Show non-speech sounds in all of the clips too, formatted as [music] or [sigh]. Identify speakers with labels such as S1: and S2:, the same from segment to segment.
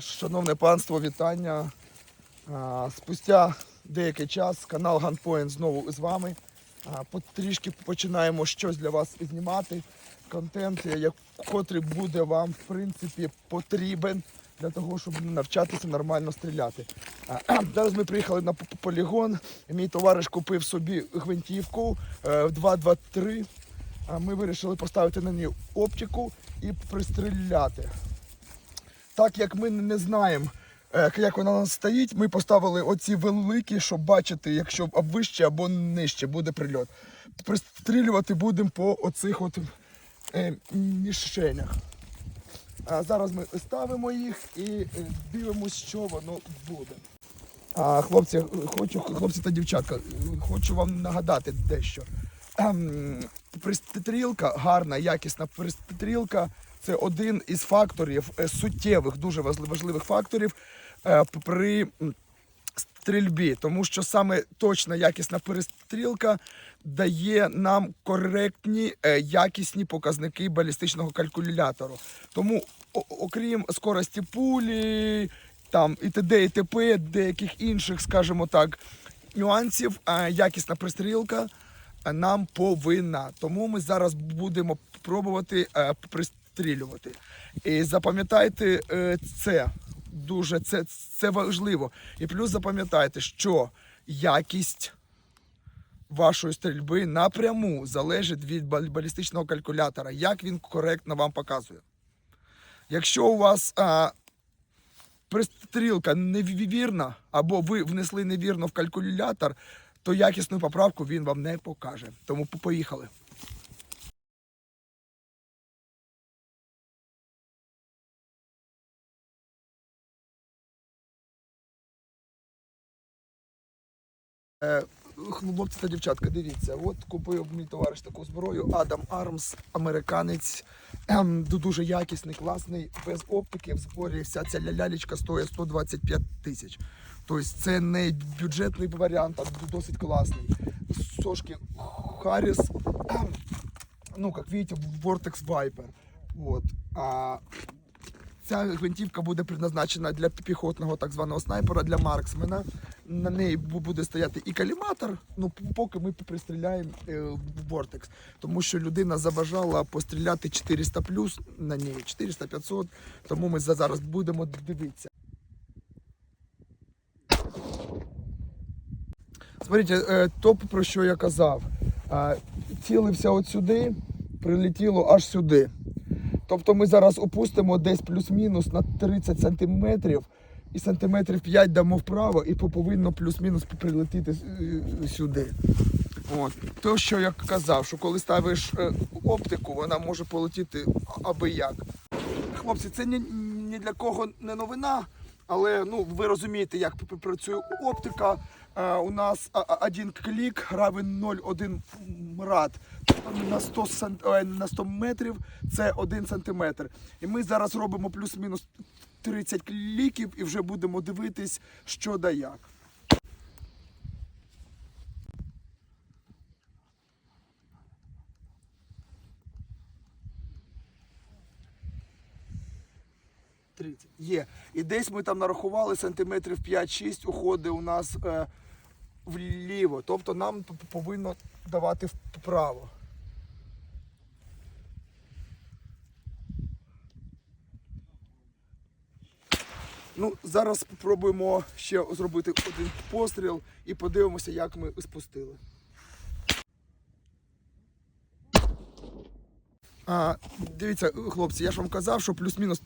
S1: Шановне панство, вітання. Спустя деякий час канал Gunpoint знову з вами. А, Потрішки починаємо щось для вас знімати. Контент, як- котрий буде вам в принципі потрібен для того, щоб навчатися нормально стріляти. [clears throat] Зараз ми приїхали на полігон. Мій товариш купив собі гвинтівку е, 223. Ми вирішили поставити на неї оптику і пристріляти. Так як ми не знаємо, е, як вона нас стоїть, ми поставили оці великі, щоб бачити, якщо вище або нижче буде прильот. Пристрілювати будемо по оцих от е, мішенях. А зараз ми ставимо їх і е, дивимося, що воно буде. А, хлопці, хочу, хлопці та дівчатка, хочу вам нагадати дещо. Ем, Пристрілка, гарна, якісна пристрілка це один із факторів е, суттєвих, дуже важливих факторів е, при стрільбі, тому що саме точна якісна перестрілка дає нам коректні е, якісні показники балістичного калькулятору. Тому, окрім скорості пулі, там і т.д. і т.п., деяких інших, скажімо так, нюансів, якісна пристрілка нам повинна. Тому ми зараз будемо пробувати е, пристрілювати. І запам'ятайте е, це. Дуже це, це важливо. І плюс запам'ятайте, що якість вашої стрільби напряму залежить від бал- балістичного калькулятора, як він коректно вам показує. Якщо у вас а, пристрілка невірна, або ви внесли невірно в калькулятор, то якісну поправку він вам не покаже. Тому поїхали. Хлопці та дівчатка, дивіться, от купив мій товариш таку зброю Адам Армс, американець, ем, дуже якісний, класний, без оптики. В зборі вся ця лялялічка стоїть 125 тисяч. Тобто це не бюджетний варіант, а досить класний. Сошки Харрис, ем, ну, як бачите, Vortex Viper. Вот. А Ця гвинтівка буде предназначена для піхотного так званого снайпера, для марксмена. На неї буде стояти і каліматор, ну поки ми пристріляємо е, в Vortex. Тому що людина забажала постріляти 400 плюс на ній, 400-500, тому ми зараз будемо дивитися. Смотрите, е, то про що я казав. Е, Цілився от сюди, прилетіло аж сюди. Тобто ми зараз опустимо десь плюс-мінус на 30 сантиметрів і сантиметрів 5 дамо вправо і повинно плюс-мінус прилетіти е, сюди. От. То, що я казав, що коли ставиш е, оптику, вона може полетіти аби як. Хлопці, це ні, ні для кого не новина, але ну, ви розумієте, як працює оптика. Е, у нас один клік равен 0,1 мрад на 100, сант... на 100 метрів це 1 сантиметр. І ми зараз робимо плюс-мінус 30 кліків і вже будемо дивитись, що да як. Тридцять. Є. І десь ми там нарахували сантиметрів 5-6 уходить у нас е, вліво. Тобто нам повинно давати вправо. Ну, зараз спробуємо ще зробити один постріл і подивимося, як ми спустили. А, дивіться, хлопці, я ж вам казав, що плюс-мінус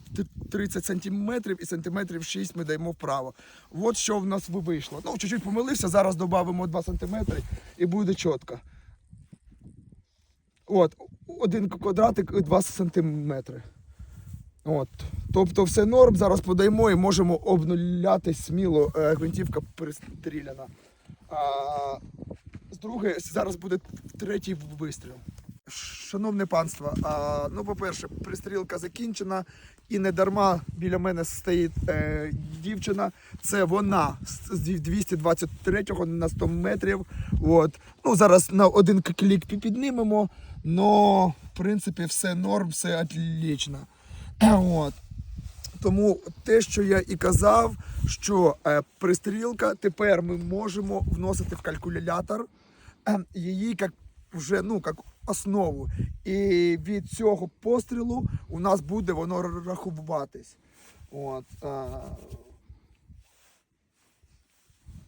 S1: 30 сантиметрів і сантиметрів 6 ми даємо вправо. От що в нас вийшло. Ну, чуть-чуть помилився, зараз додамо 2 сантиметри і буде чітко. От, один квадратик і 2 сантиметри. От. Тобто все норм, зараз подаємо і можемо обнуляти сміло е, гвинтівка перестріляна. А, з друге, зараз буде третій вистріл. Шановне панство, а, ну, по-перше, пристрілка закінчена і не дарма біля мене стоїть е, дівчина. Це вона з з 223-го на 100 метрів. От. Ну, зараз на один клік пі- піднімемо, але в принципі все норм, все отлично. [clears throat] От. Тому те, що я і казав, що е, пристрілка тепер ми можемо вносити в калькулятор е, її як вже ну як основу. І від цього пострілу у нас буде воно рахуватись. От,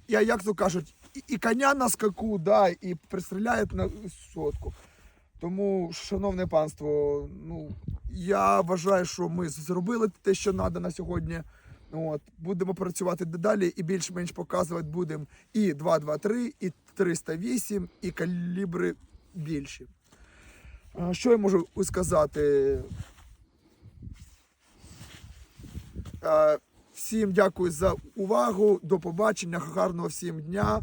S1: я, як то кажуть, і, і коня на скаку, да, і пристріляють на сотку. Тому, шановне панство, ну я вважаю, що ми зробили те, що треба на сьогодні. От, будемо працювати далі і більш-менш показувати будемо і 223, і 308, і калібри більші. Що я можу сказати? Всім дякую за увагу. До побачення. Гарного всім дня.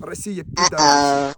S1: Росія піде.